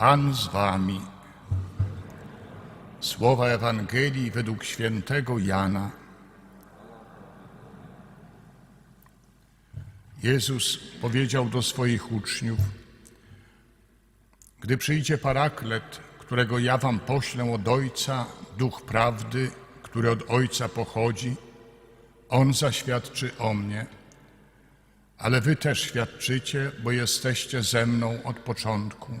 Pan z wami. Słowa Ewangelii według świętego Jana. Jezus powiedział do swoich uczniów: Gdy przyjdzie paraklet, którego ja wam poślę od Ojca, duch prawdy, który od Ojca pochodzi, on zaświadczy o mnie. Ale wy też świadczycie, bo jesteście ze mną od początku.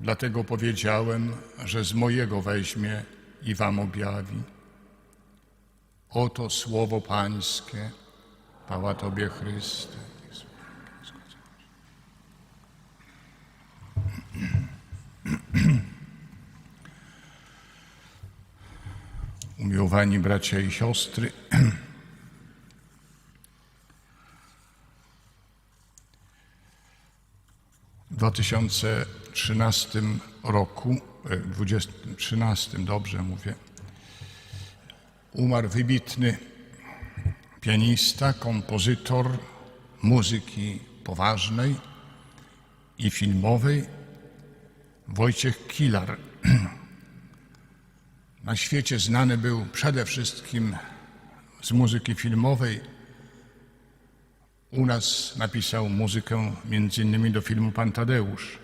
dlatego powiedziałem, że z mojego weźmie i wam objawi. Oto słowo Pańskie, chwała Tobie Chryste. Umiłowani bracia i siostry, w 2013 roku, e, 2013, dobrze mówię, umarł wybitny pianista, kompozytor muzyki poważnej i filmowej Wojciech Kilar. Na świecie znany był przede wszystkim z muzyki filmowej. U nas napisał muzykę innymi do filmu Pan Tadeusz.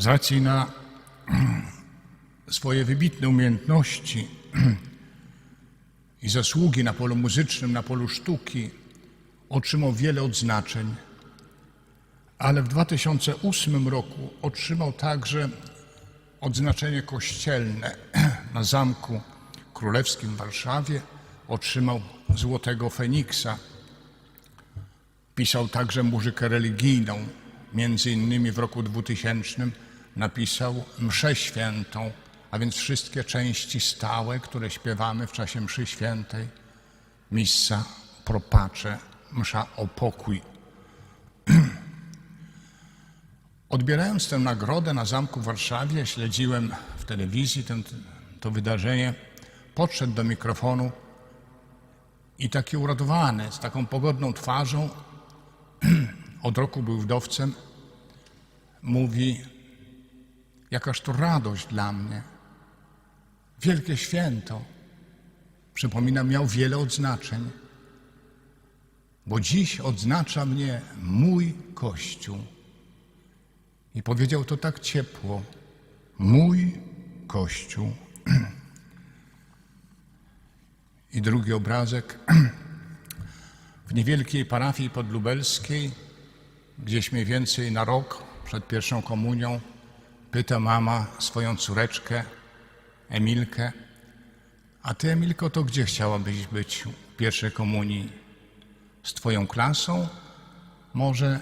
Z racji na swoje wybitne umiejętności i zasługi na polu muzycznym, na polu sztuki otrzymał wiele odznaczeń, ale w 2008 roku otrzymał także odznaczenie kościelne na Zamku Królewskim w Warszawie. Otrzymał Złotego Feniksa. Pisał także muzykę religijną. Między innymi w roku 2000 napisał Mszę Świętą, a więc wszystkie części stałe, które śpiewamy w czasie mszy świętej. Missa pro pace, msza o pokój. Odbierając tę nagrodę na Zamku w Warszawie, śledziłem w telewizji ten, to wydarzenie, podszedł do mikrofonu i taki uradowany, z taką pogodną twarzą, od roku był wdowcem, mówi, jakaż to radość dla mnie, wielkie święto. Przypominam, miał wiele odznaczeń, bo dziś odznacza mnie mój Kościół. I powiedział to tak ciepło. Mój Kościół. I drugi obrazek. W niewielkiej parafii podlubelskiej, gdzieś mniej więcej na rok przed pierwszą komunią, pyta mama swoją córeczkę, Emilkę, a ty, Emilko, to gdzie chciałabyś być w pierwszej komunii? Z twoją klasą? Może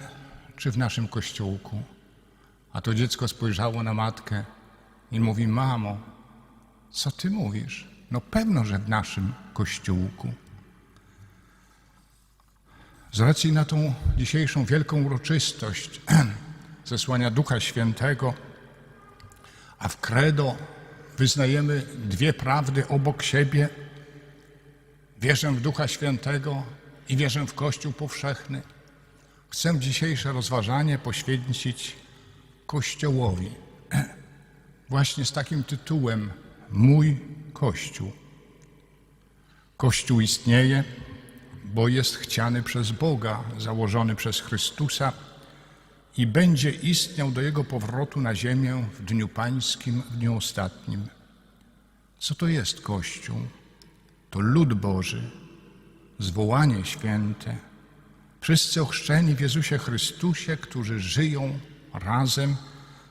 czy w naszym kościółku? A to dziecko spojrzało na matkę i mówi: Mamo, co ty mówisz? No pewno, że w naszym kościółku. Z racji na tą dzisiejszą wielką uroczystość zesłania Ducha Świętego, a w credo wyznajemy dwie prawdy obok siebie. Wierzę w Ducha Świętego i wierzę w Kościół powszechny. Chcę dzisiejsze rozważanie poświęcić Kościołowi. Właśnie z takim tytułem Mój Kościół. Kościół istnieje, bo jest chciany przez Boga, założony przez Chrystusa i będzie istniał do Jego powrotu na ziemię w dniu pańskim, w dniu ostatnim. Co to jest Kościół? To lud Boży, zwołanie święte, wszyscy ochrzczeni w Jezusie Chrystusie, którzy żyją razem,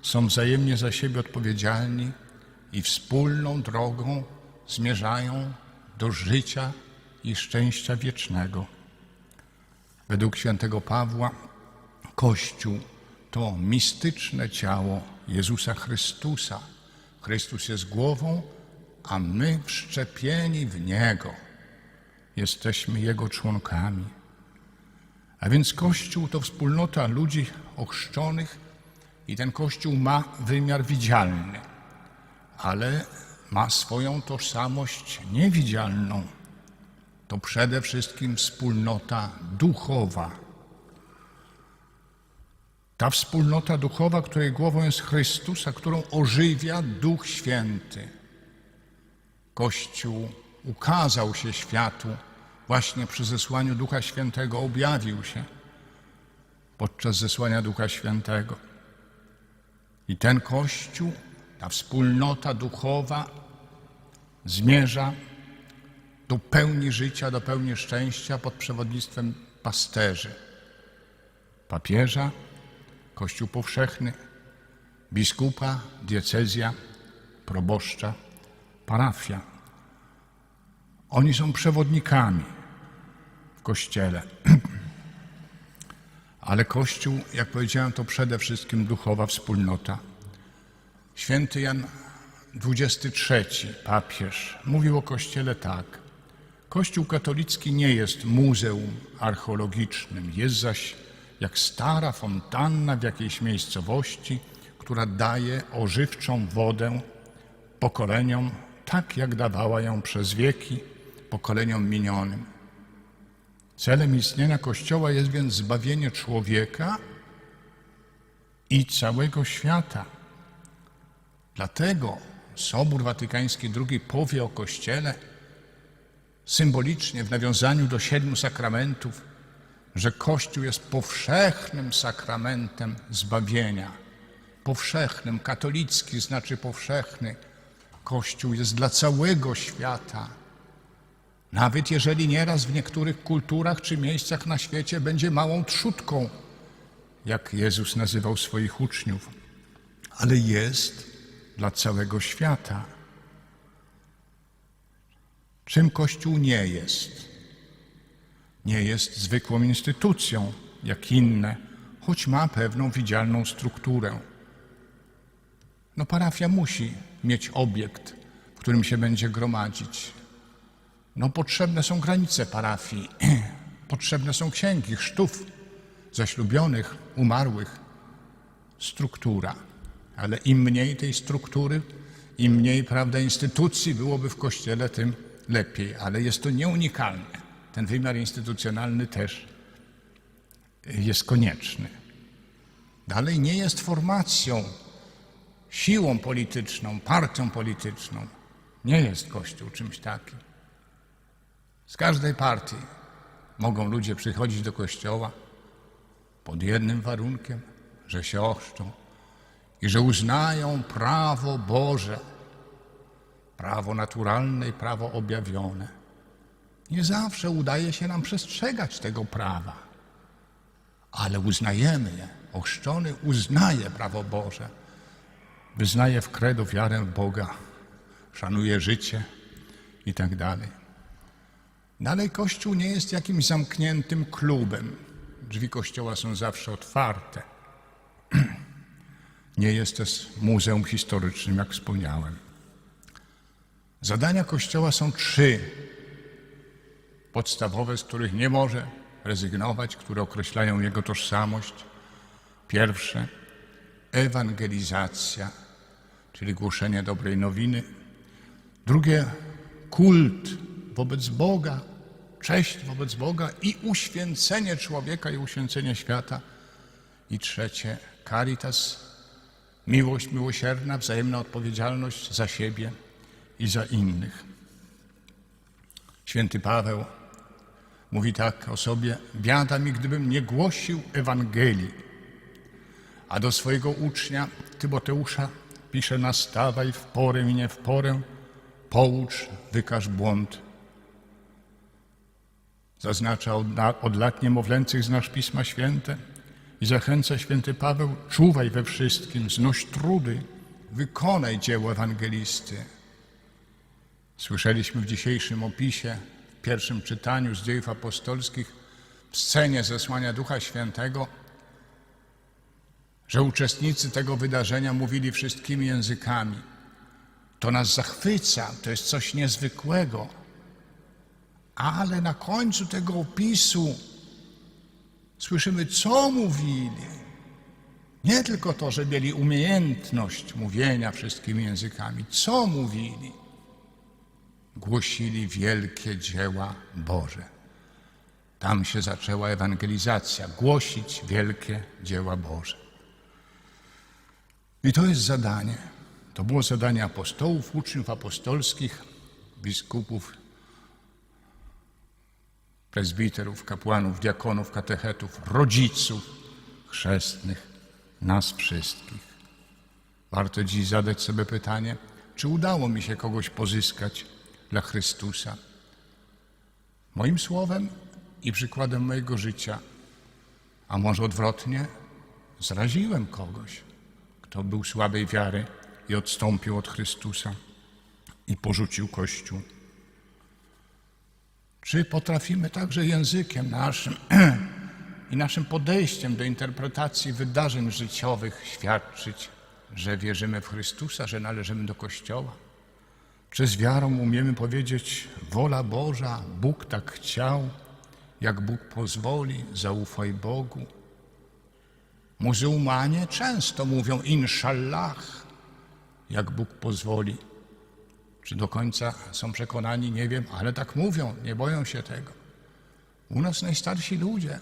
są wzajemnie za siebie odpowiedzialni i wspólną drogą zmierzają do życia i szczęścia wiecznego. Według świętego Pawła Kościół to mistyczne ciało Jezusa Chrystusa. Chrystus jest głową, a my wszczepieni w Niego jesteśmy Jego członkami. A więc Kościół to wspólnota ludzi ochrzczonych i ten Kościół ma wymiar widzialny, ale ma swoją tożsamość niewidzialną. To przede wszystkim wspólnota duchowa. Ta wspólnota duchowa, której głową jest Chrystus, a którą ożywia Duch Święty. Kościół ukazał się światu właśnie przy zesłaniu Ducha Świętego, objawił się podczas zesłania Ducha Świętego. I ten Kościół, ta wspólnota duchowa zmierza do pełni życia, do pełni szczęścia pod przewodnictwem pasterzy, papieża, Kościół powszechny, biskupa, diecezja, proboszcza, parafia. Oni są przewodnikami w Kościele. Ale Kościół, jak powiedziałem, to przede wszystkim duchowa wspólnota. Święty Jan XXIII, papież, mówił o Kościele tak. Kościół katolicki nie jest muzeum archeologicznym, jest zaś jak stara fontanna w jakiejś miejscowości, która daje ożywczą wodę pokoleniom, tak jak dawała ją przez wieki pokoleniom minionym. Celem istnienia Kościoła jest więc zbawienie człowieka i całego świata. Dlatego Sobór Watykański II powie o Kościele symbolicznie w nawiązaniu do siedmiu sakramentów, że Kościół jest powszechnym sakramentem zbawienia. Powszechnym, katolicki znaczy powszechny. Kościół jest dla całego świata. Nawet jeżeli nieraz w niektórych kulturach czy miejscach na świecie będzie małą trzutką, jak Jezus nazywał swoich uczniów, ale jest dla całego świata. Czym Kościół nie jest? Nie jest zwykłą instytucją, jak inne, choć ma pewną widzialną strukturę. No, parafia musi mieć obiekt, w którym się będzie gromadzić. No, potrzebne są granice parafii, potrzebne są księgi, chrztów zaślubionych, umarłych, struktura. Ale im mniej tej struktury, im mniej, prawda, instytucji byłoby w Kościele, tym lepiej. Ale jest to nieunikalne. Ten wymiar instytucjonalny też jest konieczny. Dalej nie jest formacją, siłą polityczną, partią polityczną. Nie jest Kościół czymś takim. Z każdej partii mogą ludzie przychodzić do kościoła pod jednym warunkiem, że się ochrzczą i że uznają prawo Boże, prawo naturalne i prawo objawione. Nie zawsze udaje się nam przestrzegać tego prawa, ale uznajemy je. Ochrzczony uznaje prawo Boże, wyznaje w credo wiarę Boga, szanuje życie i tak dalej. Dalej Kościół nie jest jakimś zamkniętym klubem. Drzwi Kościoła są zawsze otwarte. Nie jest też muzeum historycznym, jak wspomniałem. Zadania Kościoła są trzy podstawowe, z których nie może rezygnować, które określają jego tożsamość. Pierwsze ewangelizacja, czyli głoszenie dobrej nowiny. Drugie kult wobec Boga, cześć wobec Boga i uświęcenie człowieka i uświęcenie świata. I trzecie caritas, miłość miłosierna, wzajemna odpowiedzialność za siebie i za innych. Święty Paweł mówi tak o sobie: Biada mi, gdybym nie głosił Ewangelii. A do swojego ucznia Tymoteusza pisze: Nastawaj w porę i nie w porę, poucz, wykaż błąd. Zaznacza od, od lat niemowlęcych znasz Pisma Święte i zachęca święty Paweł: czuwaj we wszystkim, znoś trudy, wykonaj dzieło ewangelisty. Słyszeliśmy w dzisiejszym opisie, pierwszym czytaniu z dziejów apostolskich, w scenie zesłania Ducha Świętego, że uczestnicy tego wydarzenia mówili wszystkimi językami. To nas zachwyca, to jest coś niezwykłego. Ale na końcu tego opisu słyszymy, co mówili. Nie tylko to, że mieli umiejętność mówienia wszystkimi językami, co mówili. Głosili wielkie dzieła Boże. Tam się zaczęła ewangelizacja głosić wielkie dzieła Boże. I to jest zadanie. To było zadanie apostołów, uczniów apostolskich, biskupów, prezbiterów, kapłanów, diakonów, katechetów, rodziców chrzestnych, nas wszystkich. Warto dziś zadać sobie pytanie, czy udało mi się kogoś pozyskać dla Chrystusa? Moim słowem i przykładem mojego życia, a może odwrotnie, zraziłem kogoś, kto był słabej wiary i odstąpił od Chrystusa i porzucił Kościół. Czy potrafimy także językiem naszym i naszym podejściem do interpretacji wydarzeń życiowych świadczyć, że wierzymy w Chrystusa, że należymy do Kościoła? Czy z wiarą umiemy powiedzieć: Wola Boża, Bóg tak chciał, jak Bóg pozwoli, zaufaj Bogu? Muzułmanie często mówią Inshallah, jak Bóg pozwoli. Czy do końca są przekonani, nie wiem, ale tak mówią, nie boją się tego. U nas najstarsi ludzie,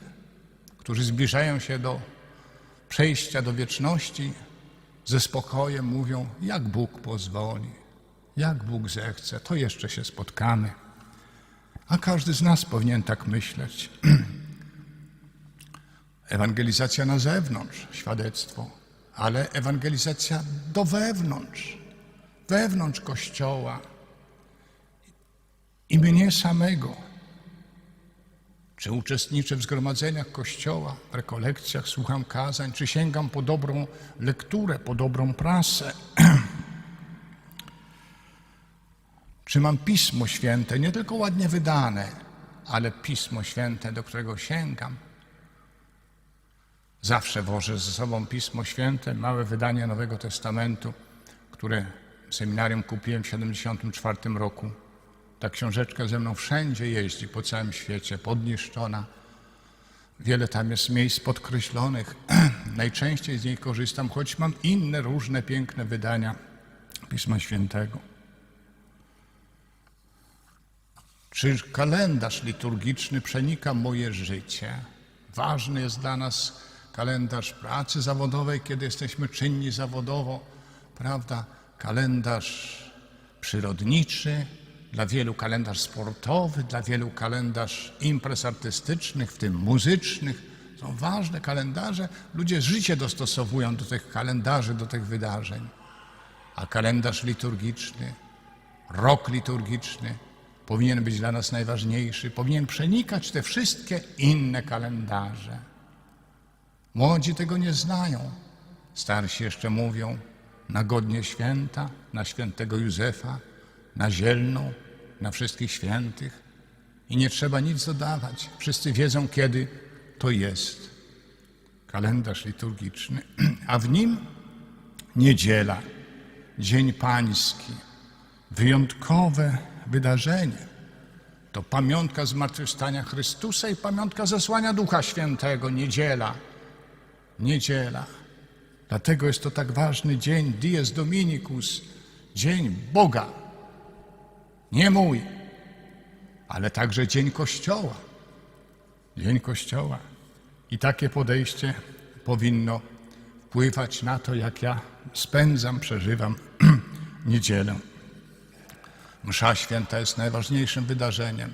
którzy zbliżają się do przejścia do wieczności, ze spokojem mówią, jak Bóg pozwoli, jak Bóg zechce, to jeszcze się spotkamy. A każdy z nas powinien tak myśleć. Ewangelizacja na zewnątrz, świadectwo, ale ewangelizacja do wewnątrz, wewnątrz Kościoła i mnie samego. Czy uczestniczę w zgromadzeniach Kościoła, w rekolekcjach, słucham kazań, czy sięgam po dobrą lekturę, po dobrą prasę? czy mam Pismo Święte, nie tylko ładnie wydane, ale Pismo Święte, do którego sięgam? Zawsze wożę ze sobą Pismo Święte, małe wydanie Nowego Testamentu, które w seminarium kupiłem w 1974 roku. Ta książeczka ze mną wszędzie jeździ, po całym świecie, podniszczona. Wiele tam jest miejsc podkreślonych. Najczęściej z niej korzystam, choć mam inne różne piękne wydania Pisma Świętego. Czy kalendarz liturgiczny przenika moje życie? Ważny jest dla nas kalendarz pracy zawodowej, kiedy jesteśmy czynni zawodowo, prawda? Kalendarz przyrodniczy, dla wielu kalendarz sportowy, dla wielu kalendarz imprez artystycznych, w tym muzycznych. Są ważne kalendarze. Ludzie życie dostosowują do tych kalendarzy, do tych wydarzeń. A kalendarz liturgiczny, rok liturgiczny powinien być dla nas najważniejszy, powinien przenikać te wszystkie inne kalendarze. Młodzi tego nie znają. Starsi jeszcze mówią na godnie święta, na świętego Józefa, na zielną, na wszystkich świętych. I nie trzeba nic dodawać. Wszyscy wiedzą, kiedy to jest. Kalendarz liturgiczny, a w nim niedziela, Dzień Pański, wyjątkowe wydarzenie. To pamiątka zmartwychwstania Chrystusa i pamiątka zesłania Ducha Świętego, niedziela. Niedziela. Dlatego jest to tak ważny dzień, Dies Dominicus, dzień Boga. Nie mój, ale także dzień Kościoła. Dzień Kościoła. I takie podejście powinno wpływać na to, jak ja spędzam, przeżywam niedzielę. Msza święta jest najważniejszym wydarzeniem.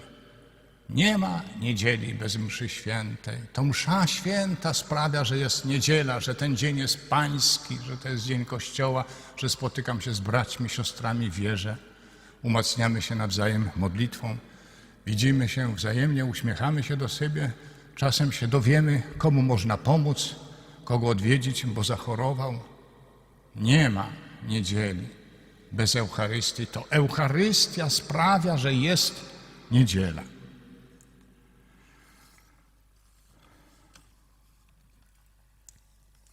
Nie ma niedzieli bez mszy świętej. To msza święta sprawia, że jest niedziela, że ten dzień jest pański, że to jest dzień Kościoła, że spotykam się z braćmi, siostrami w wierze. Umacniamy się nawzajem modlitwą, widzimy się wzajemnie, uśmiechamy się do siebie. Czasem się dowiemy, komu można pomóc, kogo odwiedzić, bo zachorował. Nie ma niedzieli bez Eucharystii. To Eucharystia sprawia, że jest niedziela.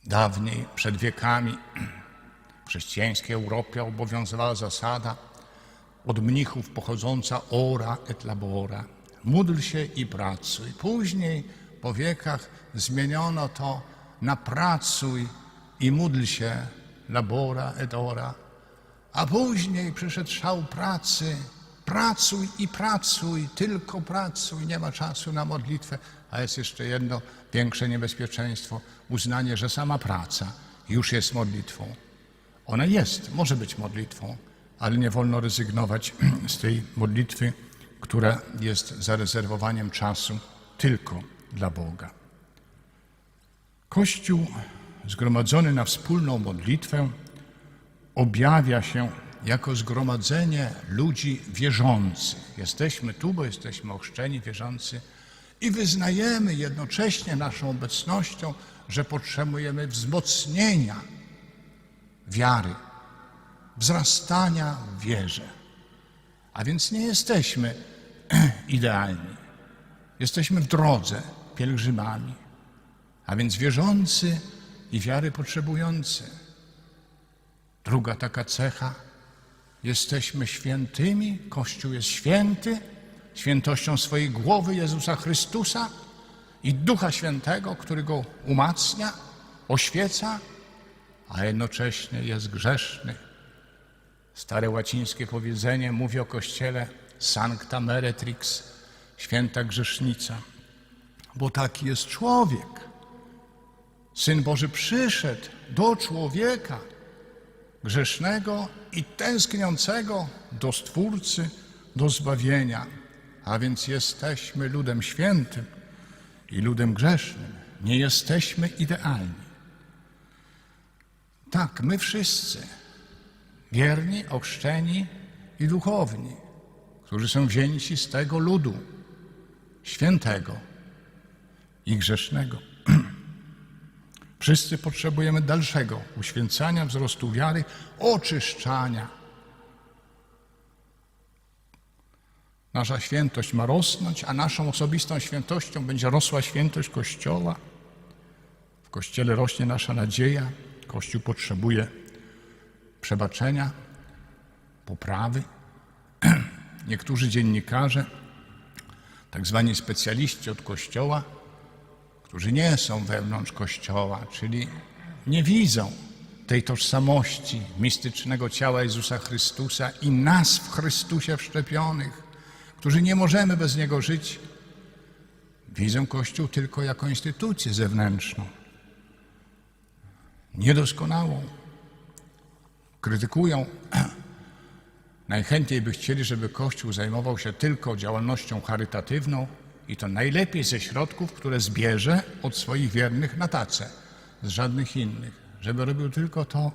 Dawniej, przed wiekami, w chrześcijańskiej Europie obowiązywała zasada od mnichów pochodząca ora et labora. Módl się i pracuj. Później po wiekach zmieniono to na pracuj i módl się labora et ora. A później przyszedł szał pracy. Pracuj i pracuj, tylko pracuj, nie ma czasu na modlitwę. A jest jeszcze jedno większe niebezpieczeństwo uznanie, że sama praca już jest modlitwą. Ona jest, może być modlitwą, ale nie wolno rezygnować z tej modlitwy, która jest zarezerwowaniem czasu tylko dla Boga. Kościół zgromadzony na wspólną modlitwę objawia się jako zgromadzenie ludzi wierzących. Jesteśmy tu, bo jesteśmy ochrzczeni, wierzący i wyznajemy jednocześnie naszą obecnością, że potrzebujemy wzmocnienia wiary, wzrastania w wierze. A więc nie jesteśmy idealni. Jesteśmy w drodze pielgrzymami, a więc wierzący i wiary potrzebujący. Druga taka cecha, jesteśmy świętymi, Kościół jest święty, świętością swojej głowy Jezusa Chrystusa i Ducha Świętego, który go umacnia, oświeca, a jednocześnie jest grzeszny. Stare łacińskie powiedzenie mówi o Kościele sancta meretrix, święta grzesznica, bo taki jest człowiek. Syn Boży przyszedł do człowieka grzesznego i tęskniącego do Stwórcy, do zbawienia. A więc jesteśmy ludem świętym i ludem grzesznym. Nie jesteśmy idealni. Tak, my wszyscy, wierni, ochrzczeni i duchowni, którzy są wzięci z tego ludu świętego i grzesznego. Wszyscy potrzebujemy dalszego uświęcania, wzrostu wiary, oczyszczania. Nasza świętość ma rosnąć, a naszą osobistą świętością będzie rosła świętość Kościoła. W Kościele rośnie nasza nadzieja. Kościół potrzebuje przebaczenia, poprawy. Niektórzy dziennikarze, tak zwani specjaliści od Kościoła, którzy nie są wewnątrz Kościoła, czyli nie widzą tej tożsamości mistycznego ciała Jezusa Chrystusa i nas w Chrystusie wszczepionych, którzy nie możemy bez Niego żyć, widzą Kościół tylko jako instytucję zewnętrzną, niedoskonałą. Krytykują. Najchętniej by chcieli, żeby Kościół zajmował się tylko działalnością charytatywną, i to najlepiej ze środków, które zbierze od swoich wiernych na tacę, z żadnych innych, żeby robił tylko to.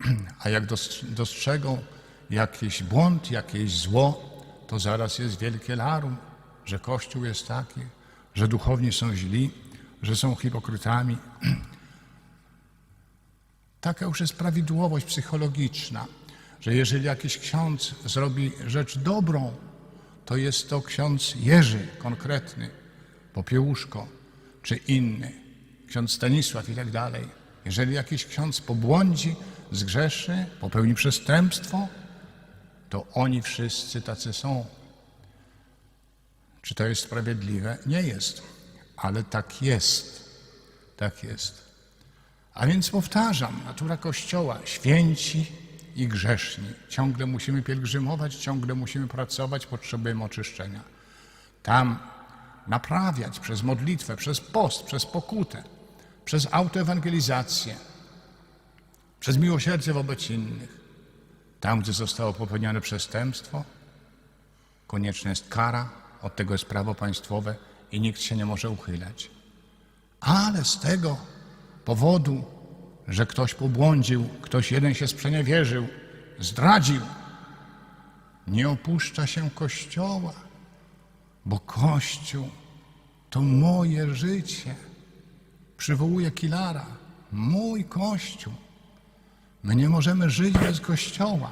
A jak dostrzegą jakiś błąd, jakieś zło, to zaraz jest wielkie larum, że Kościół jest taki, że duchowni są źli, że są hipokrytami. Taka już jest prawidłowość psychologiczna, że jeżeli jakiś ksiądz zrobi rzecz dobrą, to jest to ksiądz Jerzy konkretny, Popiełuszko czy inny, ksiądz Stanisław i tak dalej. Jeżeli jakiś ksiądz pobłądzi, zgrzeszy, popełni przestępstwo, to oni wszyscy tacy są. Czy to jest sprawiedliwe? Nie jest, ale tak jest. Tak jest. A więc powtarzam, natura Kościoła, święci, i grzeszni. Ciągle musimy pielgrzymować, ciągle musimy pracować, potrzebujemy oczyszczenia. Tam naprawiać przez modlitwę, przez post, przez pokutę, przez autoewangelizację, przez miłosierdzie wobec innych. Tam, gdzie zostało popełnione przestępstwo, konieczna jest kara, od tego jest prawo państwowe i nikt się nie może uchylać. Ale z tego powodu że ktoś pobłądził, ktoś jeden się sprzeniewierzył, zdradził. Nie opuszcza się Kościoła, bo Kościół to moje życie. Przywołuje Kilara, mój Kościół. My nie możemy żyć bez Kościoła,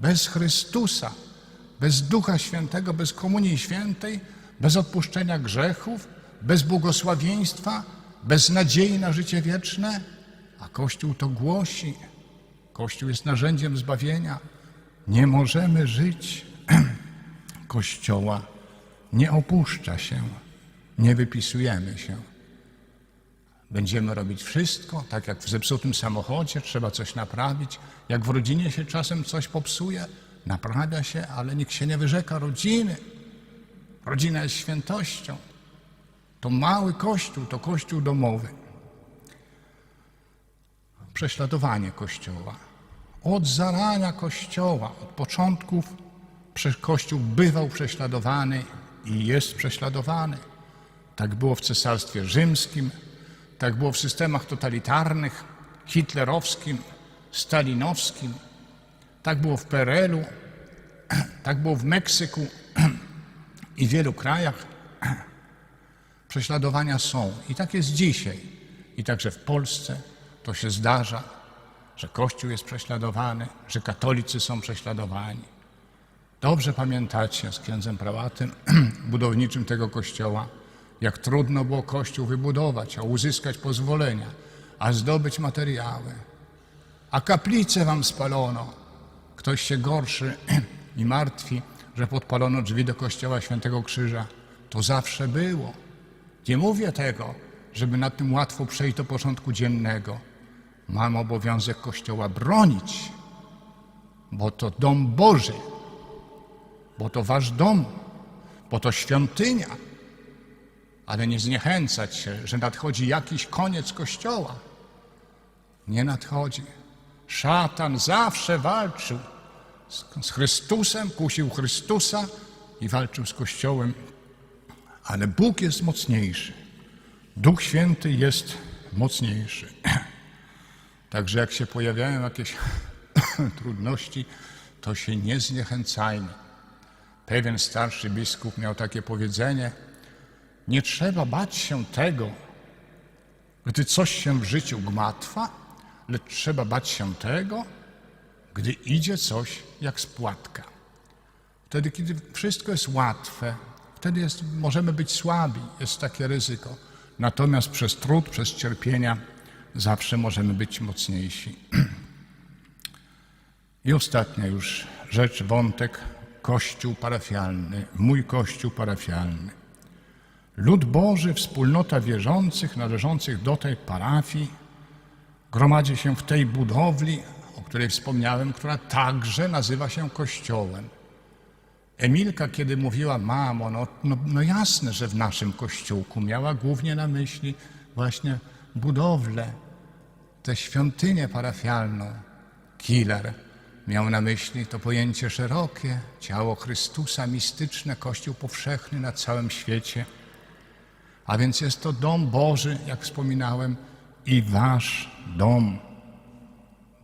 bez Chrystusa, bez Ducha Świętego, bez Komunii Świętej, bez odpuszczenia grzechów, bez błogosławieństwa, bez nadziei na życie wieczne, a Kościół to głosi. Kościół jest narzędziem zbawienia. Nie możemy żyć. Kościoła nie opuszcza się, nie wypisujemy się. Będziemy robić wszystko, tak jak w zepsutym samochodzie, trzeba coś naprawić. Jak w rodzinie się czasem coś popsuje, naprawia się, ale nikt się nie wyrzeka rodziny. Rodzina jest świętością. To mały kościół, to kościół domowy. Prześladowanie kościoła. Od zarania kościoła, od początków kościół bywał prześladowany i jest prześladowany. Tak było w Cesarstwie Rzymskim, tak było w systemach totalitarnych, hitlerowskim, stalinowskim, tak było w PRL-u, tak było w Meksyku i w wielu krajach. Prześladowania są i tak jest dzisiaj. I także w Polsce to się zdarza, że Kościół jest prześladowany, że katolicy są prześladowani. Dobrze pamiętacie z księdzem prałatem, budowniczym tego kościoła, jak trudno było kościół wybudować, a uzyskać pozwolenia, a zdobyć materiały. A kaplicę wam spalono. Ktoś się gorszy i martwi, że podpalono drzwi do kościoła Świętego Krzyża. To zawsze było. Nie mówię tego, żeby nad tym łatwo przejść do porządku dziennego. Mam obowiązek kościoła bronić, bo to dom Boży, bo to wasz dom, bo to świątynia. Ale nie zniechęcać się, że nadchodzi jakiś koniec kościoła. Nie nadchodzi. Szatan zawsze walczył z, Chrystusem, kusił Chrystusa i walczył z Kościołem, ale Bóg jest mocniejszy. Duch Święty jest mocniejszy. Także jak się pojawiają jakieś trudności, to się nie zniechęcajmy. Pewien starszy biskup miał takie powiedzenie: Nie trzeba bać się tego, gdy coś się w życiu gmatwa, lecz trzeba bać się tego, gdy idzie coś jak spłatka. Wtedy, kiedy wszystko jest łatwe, wtedy jest, możemy być słabi, jest takie ryzyko. Natomiast przez trud, przez cierpienia zawsze możemy być mocniejsi. I ostatnia już rzecz, wątek Kościół parafialny, mój Kościół parafialny. Lud Boży, wspólnota wierzących należących do tej parafii gromadzi się w tej budowli, o której wspomniałem, która także nazywa się Kościołem. Emilka, kiedy mówiła, mamo, no, no, no jasne, że w naszym kościółku miała głównie na myśli właśnie budowlę, tę świątynię parafialną. Killer miał na myśli to pojęcie szerokie, ciało Chrystusa, mistyczne, Kościół powszechny na całym świecie. A więc jest to dom Boży, jak wspominałem, i wasz dom.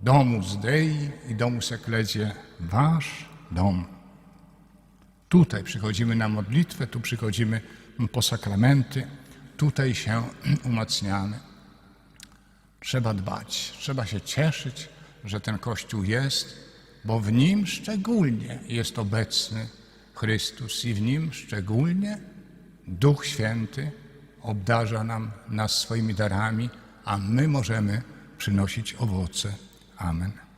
Domus Dei i domus Ecclesiae, wasz dom. Tutaj przychodzimy na modlitwę, tu przychodzimy po sakramenty, tutaj się umacniamy. Trzeba dbać, trzeba się cieszyć, że ten Kościół jest, bo w nim szczególnie jest obecny Chrystus i w nim szczególnie Duch Święty obdarza nam nas swoimi darami, a my możemy przynosić owoce. Amen.